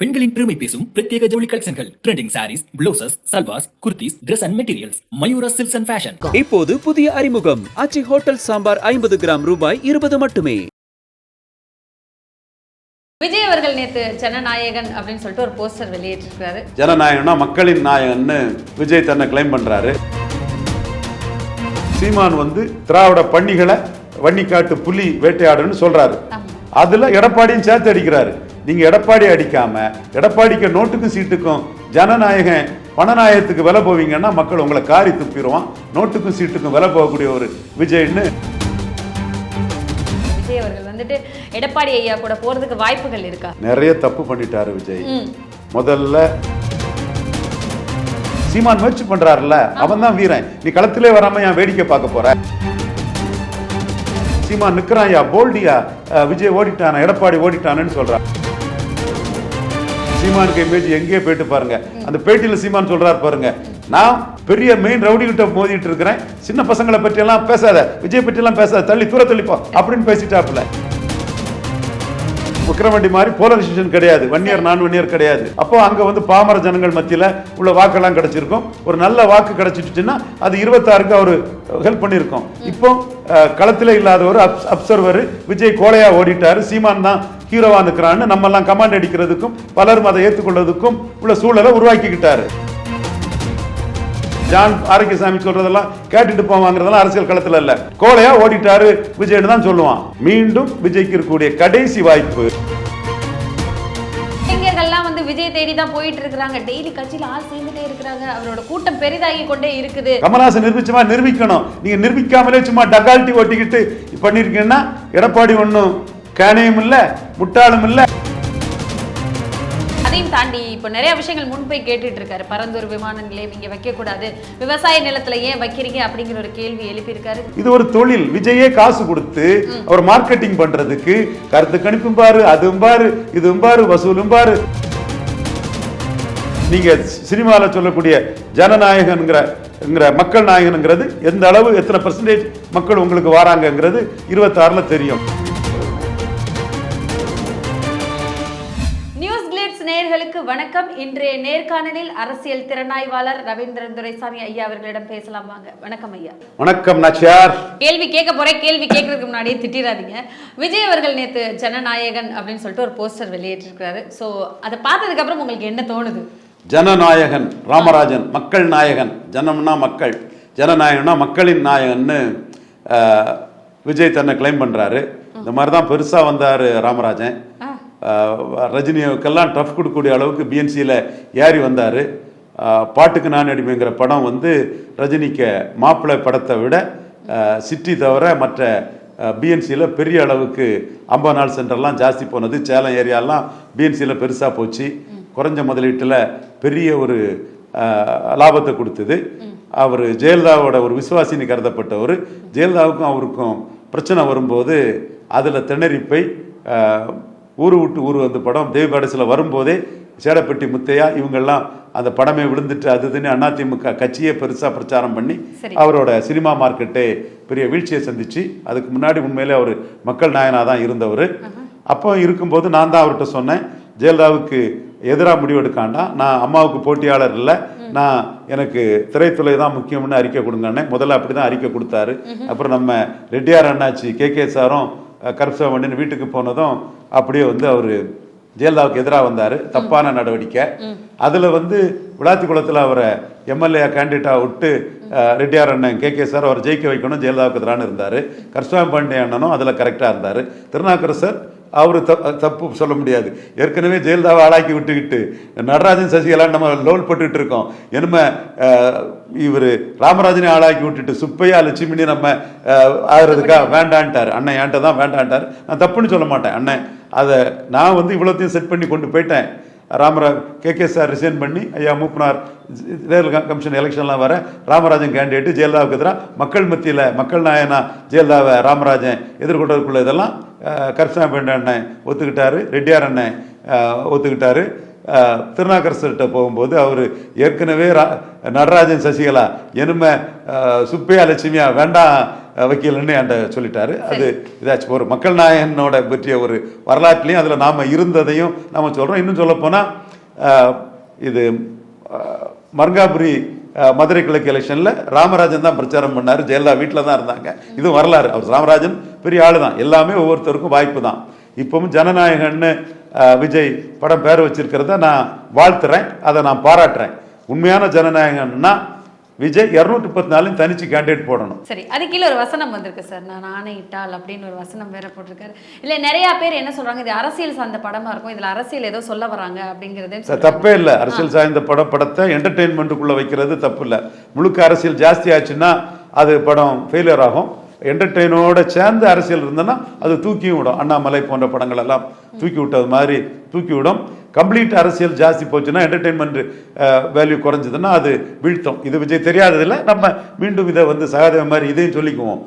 பெண்களின் பெருமை பேசும் பிரத்யேக ஜவுளி கலெக்ஷன்கள் trending sarees blouses salwars kurtis Dress and materials Mayura silks and fashion இப்போது புதிய அறிமுகம். அச்சி ஹோட்டல் சாம்பார் ஐம்பது கிராம் ரூபாய் இருபது மட்டுமே. விஜய் அவர்கள் நேத்து ஜனநாயகன் அப்படின்னு சொல்லிட்டு ஒரு போஸ்டர் வெளியிட்டிருக்காரு. ஜனநாயகம்னா மக்களின் நாயகன்னு விஜய் தன்னை கிளைம் பண்றாரு. சீமான் வந்து திராவிட பன்னிகளை வன்னிக்காட்டு புலி வேட்டையாடுன்னு சொல்றாரு. அதுல எடப்பாடியும் சேர்த்து அடிக்கிறாரு. நீங்க எடப்பாடி அடிக்காம எடப்பாடிக்கு நோட்டுக்கும் சீட்டுக்கும் ஜனநாயகன் பணநாயகத்துக்கு விலை போவீங்கன்னா மக்கள் உங்களை காரி துப்பிடுவான். நோட்டுக்கும் சீட்டுக்கும் விலை போகக்கூடிய ஒரு விஜய்னு. விஜய் அவர்கள் வந்துட்டு எடப்பாடி ஐயா கூட போறதுக்கு வாய்ப்புகள் இருக்கா? நிறைய தப்பு பண்ணிட்டாரு விஜய். முதல்ல சீமான் முயற்சி பண்றாருல்ல. அவன் தான் வீரன். நீ களத்திலே வராம என் வேடிக்கை பார்க்க போற. சீமா நிற்கிறாயா போல்டியா? விஜய் ஓடிட்டான? எடப்பாடி ஓடிட்டானன்னு சொல்றான் சீமானுக்கு இமேஜ் எங்கேயே போயிட்டு பாருங்க. அந்த பேட்டியில் சீமான் சொல்றாரு பாருங்க. நான் பெரிய மெயின் ரவுடி கிட்ட மோதிட்டு இருக்கிறேன். சின்ன பசங்களை பற்றியெல்லாம் பேசாத. விஜய் பற்றியெல்லாம் பேசாத. தள்ளி தூர தள்ளிப்போ. அப்படின்னு பேசிட்டாப்புல. விக்ரமண்டி மாதிரி போலரைசேஷன் கிடையாது. ஒன் இயர் நான் ஒன் இயர் கிடையாது. அப்போ அங்க வந்து பாமர ஜனங்கள் மத்தியில உள்ள வாக்கெல்லாம் கிடைச்சிருக்கும். ஒரு நல்ல வாக்கு கிடைச்சிட்டுச்சுன்னா அது இருபத்தாறுக்கு அவர் ஹெல்ப் பண்ணியிருக்கோம். இப்போ களத்துல இல்லாத ஒரு அப்சர்வர் விஜய் கோலையா ஓடிட்டாரு. சீமான் தான் ஹீரோவா நிற்கிறான்னு நம்ம எல்லாம் கமாண்ட் அடிக்கிறதுக்கும் பலரும் அதை ஏற்றுக்கொள்வதற்கும் உள்ள சூழலை உருவாக்கிக்கிட்டாரு. ஜான் ஆரோக்கியசாமி சொல்றதெல்லாம் கேட்டுட்டு போவாங்கிறதெல்லாம் அரசியல் களத்துல இல்ல. கோலையா ஓடிட்டாரு விஜய்னு தான் சொல்லுவான். மீண்டும் விஜய்க்கு இருக்கக்கூடிய கடைசி வாய்ப்பு. இளைஞர்கள்லாம் வந்து விஜய் தேடி தான் போயிட்டு இருக்கிறாங்க டெய்லி கட்சியில ஆள் சேர்ந்துட்டே இருக்கிறாங்க. அவரோட கூட்டம் பெரிதாகி கொண்டே இருக்குது. கமலஹாசன் நிரூபிச்சமா? நிரூபிக்கணும். நீங்க நிரூபிக்காமலே சும்மா டகால்ட்டி ஓட்டிக்கிட்டு பண்ணிருக்கீங்கன்னா எடப்பாடி ஒன்றும் கேனையும் இல்ல முட்டாளும் இல்ல. அதையும் தாண்டி இப்போ நிறைய விஷயங்கள் முன் போய் கேட்டுட்டு இருக்காரு. பரந்தூர் விமான நிலையம் இங்க வைக்க கூடாது விவசாய நிலத்துல ஏன் வைக்கிறீங்க அப்படிங்கிற ஒரு கேள்வி எழுப்பியிருக்காரு. இது ஒரு தொழில். விஜயே காசு கொடுத்து அவர் மார்க்கெட்டிங் பண்றதுக்கு கருத்து கணிப்பும் பாரு அதுவும் பாரு இதுவும் பாரு வசூலும் பாரு. நீங்க சினிமாவில் சொல்லக்கூடிய ஜனநாயகன்கிற மக்கள் நாயகனுங்கிறது எந்த அளவு எத்தனை பர்சன்டேஜ் மக்கள் உங்களுக்கு வராங்கங்கிறது இருபத்தாறுல தெரியும். நேயர்களுக்கு வணக்கம். இன்றைய நேர்காணலில் அரசியல் திறனாய்வாளர் ரவீந்திரன் துரைசாமி ஐயா அவர்களிடம் பேசலாம் வாங்க. வணக்கம் ஐயா. வணக்கம் நாச்சியார். கேள்வி கேட்க போறேன் கேள்வி கேட்கறதுக்கு முன்னாடியே திட்டிடாதீங்க விஜய் அவர்கள் நேத்து ஜனநாயகன் அப்படின்னு சொல்லிட்டு ஒரு போஸ்டர் வெளியிட்டிருக்காரு ஸோ அதை பார்த்ததுக்கு அப்புறம் உங்களுக்கு என்ன தோணுது? ஜனநாயகன் ராமராஜன் மக்கள் நாயகன் ஜனம்னா மக்கள் ஜனநாயகன்னா மக்களின் நாயகன்னு விஜய் தன்னை கிளைம் பண்றாரு. இந்த மாதிரி தான் பெருசா வந்தாரு ராமராஜன். அஹ், ரஜினியுக்கெல்லாம் டஃப் கொடுக்கக்கூடிய அளவுக்கு பிஎன்சியில் ஏறி வந்தார். பாட்டுக்கு நான் அடிமைங்கிற படம் வந்து ரஜினிக்கு மாப்பிள்ளை படத்தை விட சிட்டி தவிர மற்ற பிஎன்சியில் பெரிய அளவுக்கு ஐம்பது நாள் சென்டர்லாம் ஜாஸ்தி போனது. சேலம் ஏரியாலாம் பிஎன்சியில் பெருசாக போச்சு. குறைஞ்ச முதலீட்டில் பெரிய ஒரு லாபத்தை கொடுத்தது. அவர் ஜெயலலிதாவோட ஒரு விசுவாசின்னு கருதப்பட்டவர். ஜெயலலிதாவுக்கும் அவருக்கும் பிரச்சனை வரும்போது அதில் திணறிப்பை ஊரு விட்டு ஊர் வந்து படம் தேவி படசில் வரும்போதே சேடப்பட்டி முத்தையா இவங்கெல்லாம் அந்த படமே விழுந்துட்டு அது இதுன்னு அதிமுக கட்சியே பெருசாக பிரச்சாரம் பண்ணி. அவரோட சினிமா மார்க்கெட்டே பெரிய வீழ்ச்சியை சந்திச்சு அதுக்கு முன்னாடி உண்மையிலே அவர் மக்கள் நாயனாக தான் இருந்தவர் அப்போ இருக்கும்போது நான் தான் அவர்கிட்ட சொன்னேன் ஜெயலலிதாவுக்கு எதிராக முடிவெடுக்காண்டா நான் அம்மாவுக்கு போட்டியாளர் இல்லை நான் எனக்கு திரைத்துறை தான் முக்கியம்னு அறிக்கை கொடுங்கன்னே முதல்ல அப்படி தான் அறிக்கை கொடுத்தாரு. அப்புறம் நம்ம ரெட்டியார் அண்ணாச்சி கே கே சாரும் கருப்சாமண்டின்னு வீட்டுக்கு போனதும் அப்படியே வந்து அவர் ஜெயலலிதாவுக்கு எதிராக வந்தார். தப்பான நடவடிக்கை. அதில் வந்து விளாத்திக்குளத்தில் அவரை எம்எல்ஏ கேண்டிடேட்டாக விட்டு ரெட்டியார் அண்ணன் கே கே சார் அவரை ஜெயிக்க வைக்கணும் ஜெயலலிதாவுக்கு எதிரான இருந்தார். கருஷ்ணாமி பாண்டிய அண்ணனும் அதில் கரெக்டாக இருந்தார். திருநாக்கரசர் அவர் தப்பு சொல்ல முடியாது. ஏற்கனவே ஜெயலலிதாவை ஆளாக்கி விட்டுக்கிட்டு நடராஜன் சசிகலா நம்ம லோல் போட்டுக்கிட்டு இருக்கோம். என்னம இவர் ராமராஜனை ஆளாக்கி விட்டுட்டு சுப்பையா லட்சுமினி நம்ம ஆகிறதுக்கா வேண்டான்ட்டார். அண்ணன் என்கிட்ட தான் வேண்டான்ட்டார். நான் தப்புன்னு சொல்ல மாட்டேன் அண்ணன் அதை நான் வந்து இவ்வளோத்தையும் செட் பண்ணி கொண்டு போயிட்டேன். ராமரா கே கே சார் ரிசைன் பண்ணி ஐயா மூப்பனார் தேர்தல் கமிஷன் எலெக்ஷன்லாம் வர ராமராஜன் கேண்டிடேட்டு ஜெயலலிதாவுக்கு எதிராக மக்கள் மத்தியில் மக்கள் நாயனா ஜெயலலிதாவை ராமராஜன் எதிர்கொண்டதுக்குள்ள இதெல்லாம் கருப்சாமி பாண்டிய அண்ணன் ஒத்துக்கிட்டாரு ரெட்டியார் அண்ணன் ஒத்துக்கிட்டாரு. திருநாக்கரசர்கிட்ட போகும்போது அவர் ஏற்கனவே நடராஜன் சசிகலா அஹ், சுப்பையா லட்சுமியா வேண்டாம் வக்கீல்னு என்கிட்ட சொல்லிட்டாரு. அது இதாச்சும் ஒரு மக்கள் நாயகனோட பற்றிய ஒரு வரலாற்றுலையும் அதில் நாம் இருந்ததையும் நாம சொல்கிறோம் இன்னும் சொல்லப்போனால் இது மருங்காபுரி அஹ், மதுரை கிழக்கு எலெக்ஷனில் ராமராஜன் தான் பிரச்சாரம் பண்ணார். ஜெயலலிதா வீட்டில் தான் இருந்தாங்க. இது வரலாறு. அவர் ராமராஜன் பெரிய ஆளு தான் எல்லாமே ஒவ்வொருத்தருக்கும் வாய்ப்பு தான். இப்பவும் ஜனநாயகன்னு விஜய் படம் பேர் வச்சிருக்கிறத நான் வாழ்த்துறேன். அதை நான் பாராட்டுறேன். உண்மையான ஜனநாயகன்னா விஜய் இரநூத்தி முப்பத்தி நாலையும் தனிச்சு கேண்டிடேட் போடணும். சரி அது கீழே ஒரு வசனம் வந்திருக்கு சார். நான் ஆணையிட்டால் அப்படின்னு ஒரு வசனம் வேற போட்டிருக்காரு. இல்ல நிறைய பேர் என்ன சொல்றாங்க இது அரசியல் சார்ந்த படமா இருக்கும் இதுல அரசியல் ஏதோ சொல்ல வராங்க அப்படிங்கறதே தப்பே இல்லை. அரசியல் சார்ந்த பட படத்தை என்டர்டெயின்மெண்ட்டுக்குள்ளே வைக்கிறது தப்பு இல்லை. முழுக்க அரசியல் ஜாஸ்தி ஆச்சுன்னா அது படம் ஃபெயிலியர் ஆகும். என்டர்டெயினோட சேர்ந்து அரசியல் இருந்ததுன்னா அது தூக்கியும் விடும் அண்ணாமலை போன்ற படங்கள் எல்லாம் தூக்கி விட்டது மாதிரி தூக்கி விடும் கம்ப்ளீட் அரசியல் ஜாஸ்தி போச்சுன்னா என்டர்டெயின்மெண்ட் வேல்யூ குறைஞ்சதுன்னா அது வீழ்த்தும். இது விஜய் தெரியாததில்ல. நம்ம மீண்டும் இதை வந்து சகாதேவ மாதிரி இதையும் சொல்லிக்குவோம்.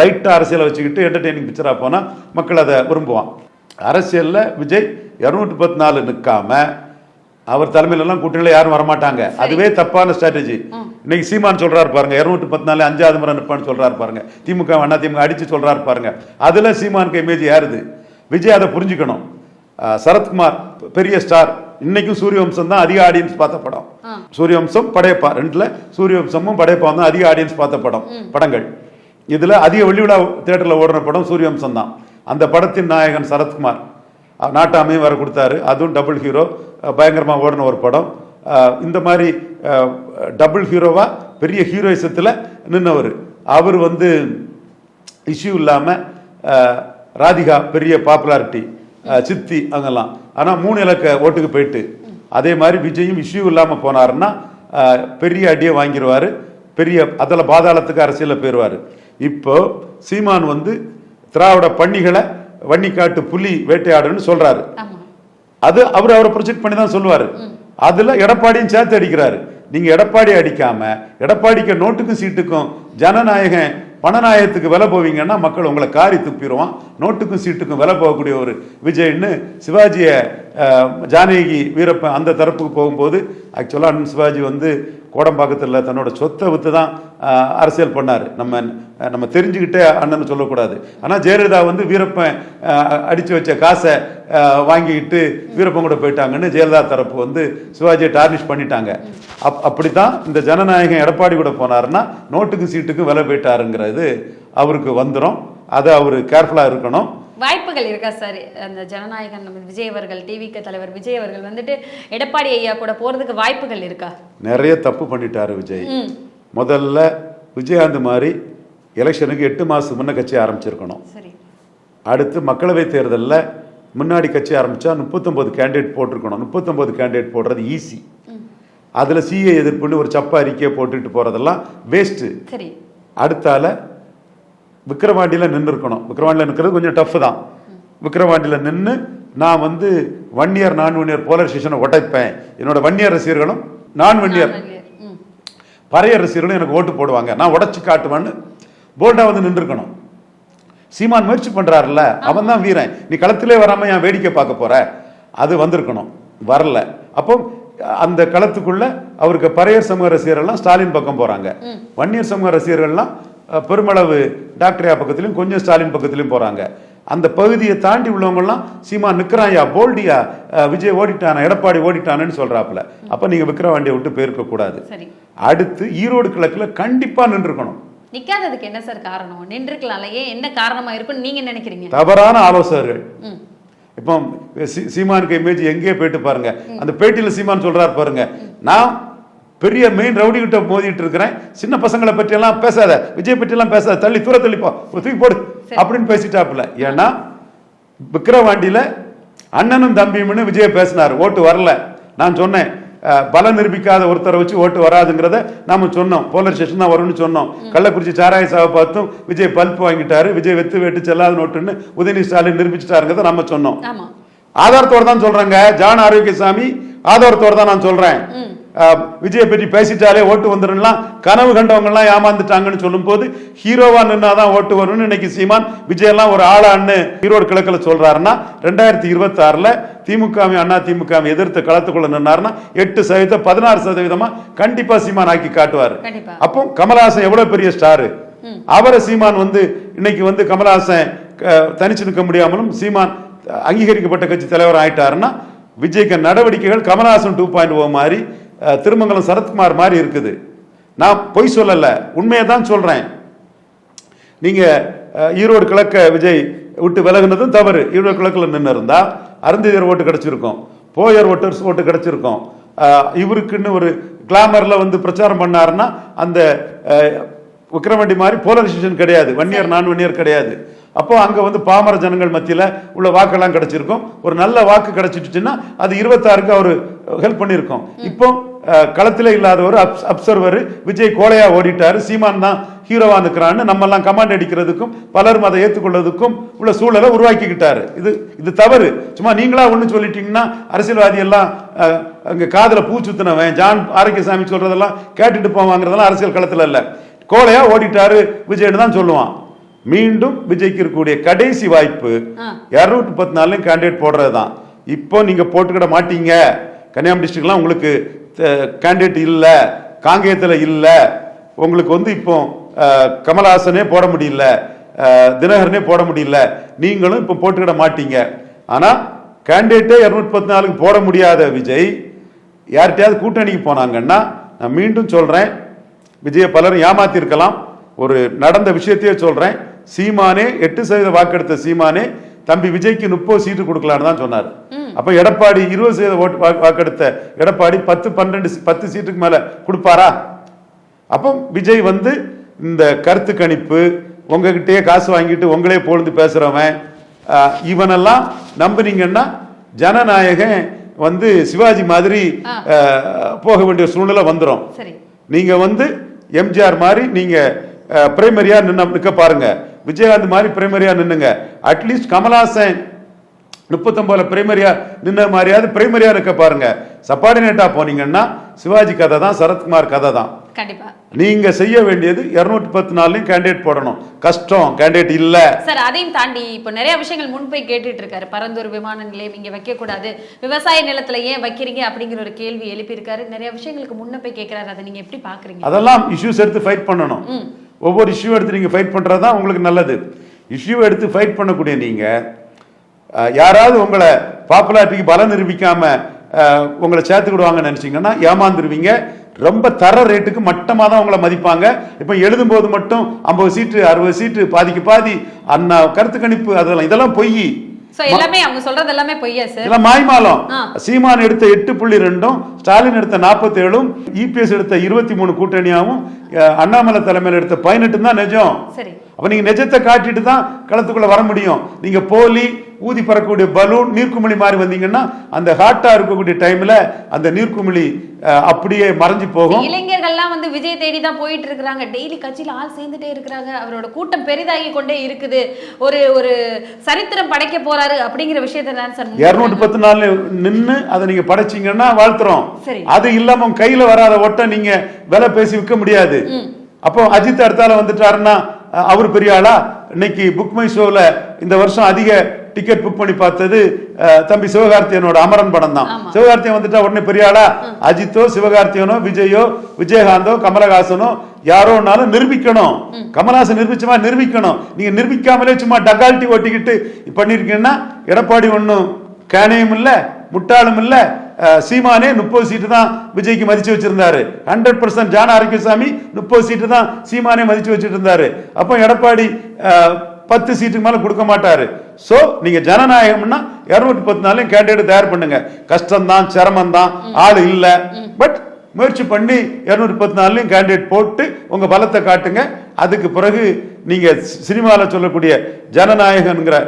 லைட்டாக அரசியலை வச்சுக்கிட்டு என்டர்டெய்னிங் பிக்சராக போனால் மக்கள் அதை விரும்புவான். அரசியலில் விஜய் இரநூத்தி பத்து நாலு நிற்காமல் அவர் தலைமையில எல்லாம் கூட்டணியில யாரும் வரமாட்டாங்க. அதுவே தப்பான ஸ்ட்ராட்டஜி இன்னைக்கு சீமான் சொல்றாரு பாருங்க இருநூற்றி பத்து நாலு அஞ்சாவது முறை நிற்பான்னு சொல்றாரு பாருங்க. திமுக அண்ணா திமுக அடிச்சு சொல்றாரு பாருங்க. அதுல சீமானுக்கு இமேஜ் யாருது விஜய் அதை புரிஞ்சுக்கணும். சரத்குமார் பெரிய ஸ்டார் இன்னைக்கும் சூரியவம்சம் தான் அதிக ஆடியன்ஸ் பார்த்த படம். சூரியவம்சம் படையப்பா. ரெண்டுல சூரியவம்சமும் படையப்பா தான் அதிக ஆடியன்ஸ் பார்த்த படம் படங்கள். இதுல அதிக வெள்ளி விழா தியேட்டர்ல ஓடுன படம் சூரியவம்சம் தான். அந்த படத்தின் நாயகன் சரத்குமார். நாட்டாமையும் வர கொடுத்தாரு. அதுவும் டபுள் ஹீரோ பயங்கரமாக ஓடின ஒரு படம். இந்த மாதிரி டபுள் ஹீரோவாக பெரிய ஹீரோயிசத்தில் நின்னவர். அவர் வந்து இஷ்யூ இல்லாமல் ராதிகா பெரிய பாப்புலாரிட்டி சித்தி அங்கெல்லாம். ஆனால் மூணு இலக்க ஓட்டுக்கு போயிட்டு. அதே மாதிரி விஜயும் இஷ்யூ இல்லாமல் போனாருன்னா பெரிய அடியை வாங்கிடுவார் பெரிய அதில் பாதாளத்துக்கு அரசியலில் போயிடுவார் இப்போது சீமான் வந்து திராவிட பன்னிகளை வன்னிக்காட்டு புலி வேட்டையாடுன்னு சொல்றாரு. அது அவர் அவரை ப்ரொஜெக்ட் பண்ணி தான் சொல்லுவாரு அதுல எடப்பாடியும் சேர்த்து அடிக்கிறாரு. நீங்க எடப்பாடி அடிக்காம எடப்பாடிக்கு நோட்டுக்கும் சீட்டுக்கும் ஜனநாயகன் பணநாயகத்துக்கு விலை போவீங்கன்னா மக்கள் உங்களை காரி துப்பிடுவான். நோட்டுக்கும் சீட்டுக்கும் விலை போகக்கூடிய ஒரு விஜய்னு சிவாஜியை ஜானகி வீரப்பன் அந்த தரப்புக்கு போகும்போது ஆக்சுவலாக அண்ணன் சிவாஜி வந்து கோடம்பாக்கத்தில் தன்னோட சொத்தை வித்து தான் அரசியல் பண்ணார். நம்ம நம்ம தெரிஞ்சுக்கிட்டே அண்ணன் சொல்லக்கூடாது. ஆனால் ஜெயலலிதா வந்து வீரப்பன் அடித்து வச்ச காசை வாங்கிக்கிட்டு வீரப்பன் கூட போயிட்டாங்கன்னு ஜெயலலிதா தரப்பு வந்து சிவாஜியை டார்னிஷ் பண்ணிட்டாங்க. அப் அப்படித்தான் இந்த ஜனநாயகம் எடப்பாடி கூட போனாருன்னா நோட்டுக்கும் சீட்டுக்கும் விலை போயிட்டாருங்கிறது அவருக்கு வந்துடும் அதை அவர் கேர்ஃபுல்லாக இருக்கணும். வாய்ப்புகள் இருக்கா சார்? அந்த ஜனநாயகன் நம்ம விஜய் அவர்கள் டிவிக்கு தலைவர் விஜய் அவர்கள் வந்துட்டு எடப்பாடி ஐயா கூட போறதுக்கு வாய்ப்புகள் இருக்கா? நிறைய தப்பு பண்ணிட்டாரு விஜய். முதல்ல விஜயகாந்த் மாதிரி எலெக்ஷனுக்கு எட்டு மாதத்துக்கு முன்ன கட்சி ஆரம்பிச்சிருக்கணும். சரி. அடுத்து மக்களவைத் தேர்தலில் முன்னாடி கட்சி ஆரம்பிச்சா முப்பத்தொன்பது கேண்டிடேட் போட்டிருக்கணும். முப்பத்தொன்பது கேண்டிடேட் போடுறது ஈஸி அதில் சிஏ எதிர்ப்புன்னு ஒரு சப்ப அறிக்கையை போட்டுட்டு போகிறதெல்லாம் வேஸ்ட்டு அடுத்தால விக்கிரவாண்டியில் நின்று இருக்கணும் விக்கிரவாண்டியில் நிற்கிறது கொஞ்சம் டஃப் தான். விக்கிரவாண்டியில் நின்று நான் வந்து ஒன் இயர் நான் ஒன் இயர் போலரைசேஷனை உடைப்பேன் என்னோட ஒன் இயர் ரசிகர்களும் நான் ஒன் இயர் பறைய ரசிகர்களும் எனக்கு ஓட்டு போடுவாங்க. நான் உடைச்சு காட்டுவேன்னு போல்டா வந்து நின்றுக்கணும் சீமான் முயற்சி பண்றாருல்ல அவன் தான் வீரன். நீ களத்திலே வராம என் வேடிக்கை பார்க்க போற? அது வந்திருக்கணும். வரல. அப்போ அந்த களத்துக்குள்ள அவருக்கு பறையர் சமூக ரசிகர்கள்லாம் ஸ்டாலின் பக்கம் போறாங்க. வன்னியர் சமூக ரசிகர்கள்லாம் பெருமளவு டாக்டரியா பக்கத்துலயும் கொஞ்சம் ஸ்டாலின் பக்கத்துலயும் போறாங்க. அந்த பகுதியை தாண்டி உள்ளவங்கலாம் சீமா நிக்கிறான்யா போல்டியா விஜய் ஓடிட்டானா எடப்பாடி ஓடிட்டானன்னு சொல்றாப்புல. அப்ப நீங்க விக்கிரவாண்டியை விட்டு போயிருக்க கூடாது. அடுத்து ஈரோடு கிழக்குல கண்டிப்பா நின்றுக்கணும். நிக்காததுக்கு என்ன சார் காரணம்? நின்றுக்கலாம்ல ஏன் என்ன காரணமா இருக்கும்னு நீங்க நினைக்கிறீங்க? தவறான ஆலோசகர்கள். இப்போ சீமானுக்கு இமேஜ் எங்கேயே போயிட்டு பாருங்க. அந்த பேட்டியில சீமான் சொல்றாரு பாருங்க. நான் பெரிய மெயின் ரவுடி கிட்ட மோதிட்டு இருக்கிறேன். சின்ன பசங்களை பற்றி எல்லாம் பேசாத. விஜய் பற்றி எல்லாம் பேசாத. தள்ளி தூர தள்ளிப்போ. தூக்கி போடு. அப்படின்னு பேசிட்டாப்புல. ஏன்னா விக்கிரவாண்டியில அண்ணனும் தம்பியும்னு விஜய் பேசினார். ஓட்டு வரல. நான் சொன்னேன். பலம் நிரூபிக்காத ஒருத்தரை வச்சு ஓட்டு வராதுங்கிறத நாம சொன்னோம். போலீஸ் ஸ்டேஷன் தான் வரும்னு சொன்னோம். கள்ளக்குறிச்சி சாராய சாவை பார்த்தும் விஜய் பல்ப் வாங்கிட்டாரு. விஜய் வெத்து வெட்டு செல்லாத நோட்டுன்னு உதயநிதி ஸ்டாலின் நிரூபிச்சிட்டாருங்கிறத நம்ம சொன்னோம். ஆதாரத்தோட தான் சொல்றேங்க. ஜான் ஆரோக்கியசாமி ஆதாரத்தோட தான் நான் சொல்றேன். விஜயை பற்றி பேசிட்டாலே ஓட்டு வந்துடும்லாம் கனவு கண்டவங்கலாம் ஏமாந்துட்டாங்கன்னு சொல்லும்போது ஹீரோவா நின்னாதான் ஓட்டு வரும்னு இன்னைக்கு சீமான் விஜயெல்லாம் ஒரு ஆளான்னு ஈரோடு கிழக்கில் சொல்றாருன்னா ரெண்டாயிரத்தி இருபத்தி ஆறுல திமுக அண்ணா திமுக எதிர்த்து களத்துக்குள்ள நின்னாருன்னா எட்டு சதவீதம் பதினாறு சதவீதமா கண்டிப்பா சீமான் ஆக்கி காட்டுவார். அப்போ கமலஹாசன் எவ்வளவு பெரிய ஸ்டாரு? அவரை சீமான் வந்து இன்னைக்கு வந்து கமலஹாசன் தனிச்சு நிற்க முடியாமலும் சீமான் அங்கீகரிக்கப்பட்ட கட்சி தலைவர் ஆயிட்டாருன்னா விஜய்க்கு நடவடிக்கைகள் கமலஹாசன் டூ பாயிண்ட் ஓ மாதிரி திருமங்கலம் சரத்குமார் மாதிரி இருக்குது. நான் பொய் சொல்லல உண்மையை தான் சொல்றேன். நீங்க அஹ், ஈரோடு கிழக்க விஜய் விட்டு விலகுனதும் தவறு. ஈரோடு கிழக்குல நின்று இருந்தா அருந்ததியர் ஓட்டு கிடைச்சிருக்கும். போயர் ஓட்டர்ஸ் ஓட்டு கிடைச்சிருக்கும். இவருக்குன்னு ஒரு கிளாமர்ல வந்து பிரச்சாரம் பண்ணாருன்னா அந்த விக்ரமண்டி மாதிரி போலரைசேஷன் கிடையாது. ஒன் இயர் நான் ஒன் இயர் கிடையாது. அப்போ அங்க வந்து பாமர ஜனங்கள் மத்தியில உள்ள வாக்கெல்லாம் கிடைச்சிருக்கும். ஒரு நல்ல வாக்கு கிடைச்சிட்டுச்சுன்னா அது இருபத்தாறுக்கு அவர் ஹெல்ப் பண்ணியிருக்கோம். இப்போ களத்துல இல்லாதவர் அப்சர்வர். விஜய் கோலையா ஓடிட்டாரு. சீமான் தான் ஹீரோவா நிற்கிறான்னு நம்ம எல்லாம் கமாண்ட் அடிக்கிறதுக்கும் பலரும் அதை ஏற்றுக்கொள்வதற்கும் உள்ள சூழலை உருவாக்கிக்கிட்டாரு. இது இது தவறு. சும்மா நீங்களா ஒண்ணு சொல்லிட்டீங்கன்னா அரசியல்வாதி எல்லாம் அங்க காதுல பூ சுத்தினவன் ஜான் ஆரோக்கியசாமி சொல்றதெல்லாம் கேட்டுட்டு போவாங்கிறதெல்லாம் அரசியல் களத்துல இல்ல. கோலையா ஓடிட்டாரு. விஜய்னு தான் சொல்லுவான். மீண்டும் விஜய்க்கு இருக்கக்கூடிய கடைசி வாய்ப்பு. இருநூத்தி முப்பத்தி நாலுலையும் கேண்டிடேட் போடுறது தான் இப்போ நீங்க போட்டுக்கிட மாட்டீங்க. கன்னியாகுமரி டிஸ்ட்ரிக்ட்லாம் உங்களுக்கு கேண்டிடேட் இல்லை காங்கேயத்தில் இல்லை உங்களுக்கு வந்து இப்போ கமல்ஹாசனே கமலஹாசனே போட முடியல தினகரனே போட முடியல நீங்களும் இப்போ போட்டுக்கிட மாட்டீங்க. ஆனால் கேண்டிடேட்டே இரநூத்தி பத்து நாலுக்கு போட முடியாத விஜய் யார்கிட்டயாவது கூட்டணிக்கு போனாங்கன்னா நான் மீண்டும் சொல்கிறேன் விஜய பலரும் ஏமாத்திருக்கலாம். ஒரு நடந்த விஷயத்தையே சொல்கிறேன் சீமானே எட்டு சதவீத வாக்கெடுத்த சீமானே தம்பி விஜய்க்கு முப்பது சீட்டு கொடுக்கலான்னு தான் சொன்னார். அப்ப எடப்பாடி இருபது சதவீத ஓட்டு வாக்கெடுத்த எடப்பாடி பத்து பன்னெண்டு பத்து சீட்டுக்கு மேல கொடுப்பாரா? அப்போ விஜய் வந்து இந்த கருத்து கணிப்பு உங்ககிட்டயே காசு வாங்கிட்டு உங்களே பொழுது பேசுறவன் இவனெல்லாம் நம்புனீங்கன்னா ஜனநாயகன் வந்து சிவாஜி மாதிரி போக வேண்டிய சூழ்நிலை வந்துடும் நீங்க வந்து எம்ஜிஆர் மாதிரி நீங்க பிரைமரியா நின்ன நிக்க பாருங்க. விஜயகாந்த் மாதிரி பிரைமரியா நின்னுங்க. அட்லீஸ்ட் கமலஹாசன் முப்பத்தொன்பதுல பிரைமரியா நின்ன மாதிரியாவது பிரைமரியா நிக்க பாருங்க. சப்பார்டினேட்டா போனீங்கன்னா சிவாஜி கதை தான் சரத்குமார் கதை தான். கண்டிப்பா. நீங்க செய்ய வேண்டியது இருநூத்தி பத்து நாள்லயும் கேண்டிடேட் போடணும். கஷ்டம் கேண்டிடேட் இல்ல. சார் அதையும் தாண்டி இப்போ நிறைய விஷயங்கள் முன்பை கேட்டுட்டு இருக்காரு பரந்தூர் விமான நிலையம் இங்க வைக்க கூடாது விவசாய நிலத்துல ஏன் வைக்கிறீங்க அப்படிங்கிற ஒரு கேள்வி எழுப்பியிருக்காரு. நிறைய விஷயங்களுக்கு முன்ன போய் கேட்கிறாரு அதை நீங்க எப்படி பாக்குறீங்க? அதெல்லாம் இஷ்யூஸ் எடுத்து ஃபைட் பண்ணணும். ஒவ்வொரு இஷ்யூ எடுத்து நீங்கள் ஃபைட் பண்ணுறது தான் உங்களுக்கு நல்லது. இஷ்யூ எடுத்து ஃபைட் பண்ணக்கூடிய நீங்கள் யாராவது உங்களை பாப்புலாரிட்டிக்கு பலம் நிரூபிக்காமல் உங்களை சேர்த்துக்கிடுவாங்கன்னு நினச்சிங்கன்னா ஏமாந்துருவீங்க. ரொம்ப தர ரேட்டுக்கு மட்டமாக தான் உங்களை மதிப்பாங்க. இப்போ எழுதும்போது மட்டும் ஐம்பது சீட்டு அறுபது சீட்டு பாதிக்கு பாதி அண்ணா கருத்து கணிப்பு அதெல்லாம் இதெல்லாம் பொய். சோ எல்லாமே அவங்க சொல்றது எல்லாமே பொய்யா சார் இதெல்லாம் மாய்மாலம். ஆ. சீமான் எடுத்த எட்டு புள்ளி ரெண்டும் ஸ்டாலின் எடுத்த நாற்பத்தி ஏழும் இபிஎஸ் எடுத்த இருபத்தி மூணு கூட்டணியாவும் அண்ணாமலை தலைமையில் எடுத்த பதினெட்டு தான் நிஜம் அப்ப நீங்க நிஜத்தை காட்டிட்டு தான் களத்துக்குள்ள வர முடியும். நீங்க போலி ஊதி பறக்கக்கூடிய பலூன் நீர்க்குமிழி மாதிரி வந்தீங்கன்னா அந்த ஹாட்டா இருக்கக்கூடிய டைம்ல அந்த நீர்க்குமிழி அப்படியே மறைஞ்சு போகும். இளைஞர்கள்லாம் வந்து விஜய் தேடி தான் போயிட்டு இருக்கிறாங்க டெய்லி கட்சியில ஆள் சேர்ந்துட்டே இருக்கிறாங்க. அவரோட கூட்டம் பெரிதாகி கொண்டே இருக்குது. ஒரு ஒரு சரித்திரம் படைக்க போறாரு அப்படிங்கிற விஷயத்தை தான் சார் இருநூத்தி பத்து நாள் நின்னு அதை நீங்க படைச்சீங்கன்னா வாழ்த்துறோம். அது இல்லாம கையில வராத ஒட்ட நீங்க விலை பேசி விற்க முடியாது. அப்போ அஜித் அடுத்தால வந்துட்டாருன்னா அவர் பெரிய ஆளா? இன்னைக்கு புக் மை ஷோல இந்த வருஷம் அதிக டிக்கெட் புக் பண்ணி பார்த்தது தம்பி சிவகார்த்தியனோட அமரன் படம் தான். சிவகார்த்தியன் வந்துட்டா உடனே பெரிய ஆளா? அஜித்தோ சிவகார்த்தியனோ விஜயோ விஜயகாந்தோ கமலஹாசனோ யாரோனாலும் நிரூபிக்கணும். கமலஹாசன் நிரூபிச்சமா? நிரூபிக்கணும். நீங்க நிரூபிக்காமலே சும்மா டக்கால்ட்டி ஓட்டிக்கிட்டு பண்ணிருக்கீங்கன்னா எடப்பாடி ஒன்றும் கேனையும் இல்ல முட்டாளும் இல்ல சீமானே முப்பது சீட்டு தான் விஜய்க்கு மதிச்சு வச்சிருந்தாரு. ஹண்ட்ரட் பர்சன்ட் ஜான ஆரோக்கியசாமி முப்பது சீட்டு தான் சீமானே மதிச்சு வச்சிட்டு இருந்தாரு. அப்போ எடப்பாடி பத்து சீட்டுக்கு மேலே கொடுக்க மாட்டார். ஸோ நீங்கள் ஜனநாயகம்னா இரநூத்தி பத்து நாளையும் கேண்டிடேட் தயார் பண்ணுங்க. கஷ்டம்தான் சிரமம்தான் ஆள் இல்லை. பட் முயற்சி பண்ணி இருநூத்தி பத்து நாலுலையும் கேண்டிடேட் போட்டு உங்கள் பலத்தை காட்டுங்க. அதுக்கு பிறகு நீங்கள் சினிமாவில் சொல்லக்கூடிய ஜனநாயகங்கிற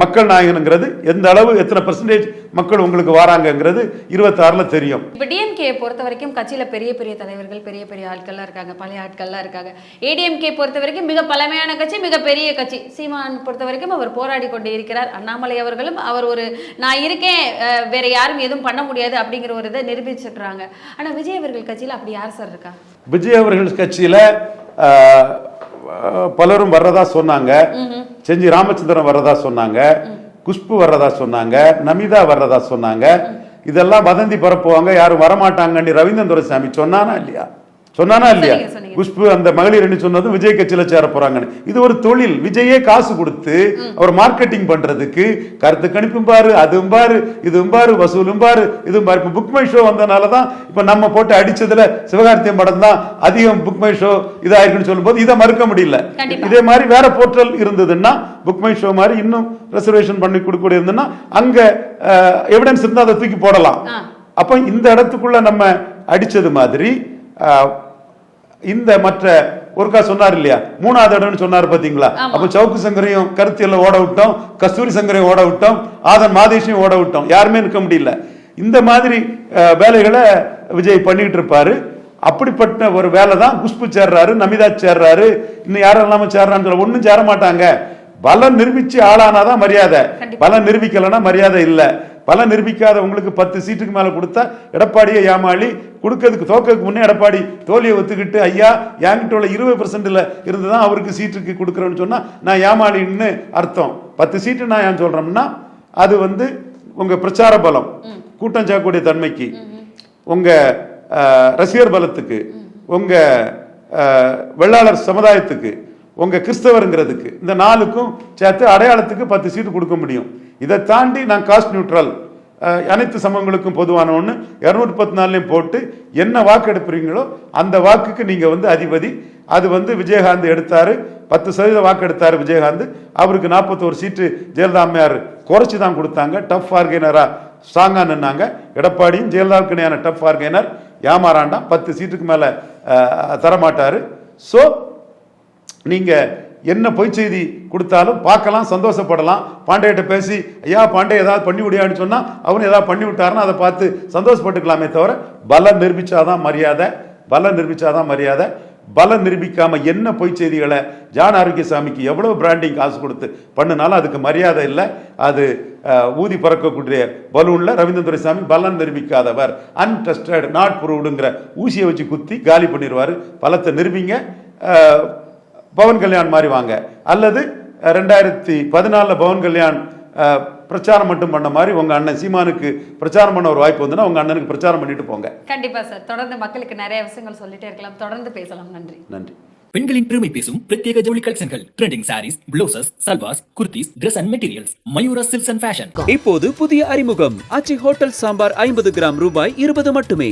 மக்கள் நாயகனுங்கிறது எந்த அளவு எத்தனை பர்சன்டேஜ் மக்கள் உங்களுக்கு வராங்கங்கிறது இருபத்தாறுல தெரியும். இப்போ டிஎம்கே பொறுத்த வரைக்கும் கட்சியில பெரிய பெரிய தலைவர்கள் பெரிய பெரிய ஆட்கள்லாம் இருக்காங்க. பழைய ஆட்கள்லாம் இருக்காங்க. ஏடிஎம்கே பொறுத்த வரைக்கும் மிக பழமையான கட்சி மிக பெரிய கட்சி. சீமான் பொறுத்த வரைக்கும் அவர் போராடி கொண்டு இருக்கிறார். அண்ணாமலை அவர்களும் அவர் ஒரு நான் இருக்கேன் வேற யாரும் எதுவும் பண்ண முடியாது அப்படிங்கிற ஒரு இதை நிரூபிச்சிடுறாங்க ஆனா விஜய் அவர்கள் கட்சியில அப்படி யார் சார் இருக்கா? விஜய் அவர்கள் கட்சியில பலரும் வர்றதா சொன்னாங்க. செஞ்சி ராமச்சந்திரன் வர்றதா சொன்னாங்க குஷ்பு வர்றதா சொன்னாங்க நமிதா வர்றதா சொன்னாங்க. இதெல்லாம் வதந்தி பரப்புவாங்க யாரும் வரமாட்டாங்கன்னு ரவீந்திரன் துரைசாமி சொன்னானா இல்லையா? சொன்னானா இல்லையா. குஷ்பு அந்த மகளிர் அணி சொன்னதும் விஜய் கட்சியில சேர போறாங்கன்னு. இது ஒரு தொழில். விஜயே காசு கொடுத்து அவர் மார்க்கெட்டிங் பண்றதுக்கு கருத்து கணிப்பும் பாரு அதுவும் பாரு இதுவும் பாரு வசூலும் பாரு இதுவும் பாரு. இப்ப புக் மை ஷோ வந்தனால தான் இப்ப நம்ம போட்டு அடிச்சதுல சிவகார்த்தியம் படம் தான் அதிகம் புக் மை ஷோ இதாயிருக்குன்னு சொல்லும்போது இதை மறுக்க முடியல. இதே மாதிரி வேற போர்ட்டல் இருந்ததுன்னா புக் மை ஷோ மாதிரி இன்னும் ரிசர்வேஷன் பண்ணி கொடுக்க இருந்ததுன்னா அங்க எவிடன்ஸ் இருந்தா அதை தூக்கி போடலாம். அப்ப இந்த இடத்துக்குள்ள நம்ம அடிச்சது மாதிரி இந்த மற்ற ஒருக்கா சொன்னார் இல்லையா? மூணாவது இடம்னு சொன்னார் பாத்தீங்களா. அப்ப சவுக்கு சங்கரையும் கருத்தியல்ல ஓட விட்டோம் கஸ்தூரி சங்கரையும் ஓட விட்டோம் ஆதன் மாதேஷையும் ஓட விட்டோம். யாருமே நிற்க முடியல. இந்த மாதிரி வேலைகளை விஜய் பண்ணிட்டு இருப்பாரு. அப்படிப்பட்ட ஒரு வேலை தான் குஷ்பு சேர்றாரு நமிதா சேர்றாரு. இன்னும் யாரும் இல்லாம சேர்றான்னு சொல்ல ஒண்ணும் சேர மாட்டாங்க. பலம் நிரூபிச்சு ஆளானாதான் மரியாதை. பலம் நிரூபிக்கலைன்னா மரியாதை இல்ல. பலம் நிரூபிக்காத உங்களுக்கு பத்து சீட்டுக்கு மேல கொடுத்தா எடப்பாடியை ஏமாளி கொடுக்கறதுக்கு தோக்கறதுக்கு முன்னே எடப்பாடி தோல்வியை ஒத்துக்கிட்டு ஐயா என்கிட்ட உள்ள இருபது பர்சன்ட்ல இருந்து தான் அவருக்கு சீட்டுக்கு கொடுக்குறேன்னு சொன்னா நான் ஏமாளின்னு அர்த்தம். பத்து சீட்டு நான் ஏன் சொல்றேன்னா அது வந்து உங்க பிரச்சார பலம் கூட்டம் சேர்க்கக்கூடிய தன்மைக்கு. உங்க அஹ், ரசிகர் பலத்துக்கு உங்க அஹ், வெள்ளாளர் சமுதாயத்துக்கு உங்கள் கிறிஸ்தவருங்கிறதுக்கு இந்த நாலுக்கும் சேர்த்து அடையாளத்துக்கு பத்து சீட்டு கொடுக்க முடியும். இதை தாண்டி நான் காஸ்ட் நியூட்ரல் அனைத்து சமங்களுக்கும் பொதுவான ஒன்று இரநூத்தி பத்து நாள்லையும் போட்டு என்ன வாக்கு எடுப்பீங்களோ அந்த வாக்குக்கு நீங்கள் வந்து அதிபதி. அது வந்து விஜயகாந்த் எடுத்தார் பத்து சதவீத வாக்கு எடுத்தார் விஜயகாந்த். அவருக்கு நாற்பத்தோரு சீட்டு ஜெயலலிதா அம்மையார் குறைச்சி தான் கொடுத்தாங்க. டஃப் ஆர்கைனராக ஸ்ட்ராங்காக நின்னாங்க. எடப்பாடியும் ஜெயலலிதாவுக்கு இணையான டஃப் ஆர்கைனர் ஏமாறாண்டாம் பத்து சீட்டுக்கு மேலே தரமாட்டார். ஸோ நீங்கள் என்ன பொய் செய்தி கொடுத்தாலும் பார்க்கலாம் சந்தோஷப்படலாம். பாண்டியிட்ட பேசி ஐயா பாண்டே ஏதாவது பண்ணி விடியான்னு சொன்னால் அவனு ஏதாவது பண்ணி விட்டாருன்னா அதை பார்த்து சந்தோஷப்பட்டுக்கலாமே தவிர பலம் நிரூபித்தாதான் மரியாதை பலம் நிரூபித்தாதான் மரியாதை. பலம் நிரூபிக்காம என்ன பொய் செய்திகளை ஜான் ஆரோக்கியசாமிக்கு எவ்வளவு பிராண்டிங் காசு கொடுத்து பண்ணினாலும் அதுக்கு மரியாதை இல்லை. அது ஊதி பறக்கக்கூடிய பலூன்ல ரவீந்திர துரைசாமி பலம் நிரூபிக்காதவர். அன்டெஸ்டட் நாட் ப்ரூவ்டுங்கிற ஊசியை வச்சு குத்தி காலி பண்ணிடுவார் பலத்தை நிரூபிங்க. பவன் கல்யாண் மாதிரி வாங்க. அல்லது ரெண்டாயிரத்தி பதினாலில் பவன் கல்யாண் பிரச்சாரம் மட்டும் பண்ண மாதிரி உங்க அண்ணன் சீமானுக்கு பிரச்சாரம் பண்ண ஒரு வாய்ப்பு வந்துன்னா உங்க அண்ணனுக்கு பிரச்சாரம் பண்ணிட்டு போங்க. கண்டிப்பா சார். தொடர்ந்து மக்களுக்கு நிறைய விஷயங்கள் சொல்லிட்டே இருக்கலாம். தொடர்ந்து பேசலாம். நன்றி. நன்றி. பெண்களின் பெருமை பேசும் பிரத்யேக ஜவுளி கலெக்ஷன்கள். Trending sarees blouses salwars kurtis Dress and materials Mayura silks and fashion இப்போது புதிய அறிமுகம். ஆச்சி ஹோட்டல் சாம்பார் ஐம்பது கிராம் ரூபாய் இருபது மட்டுமே.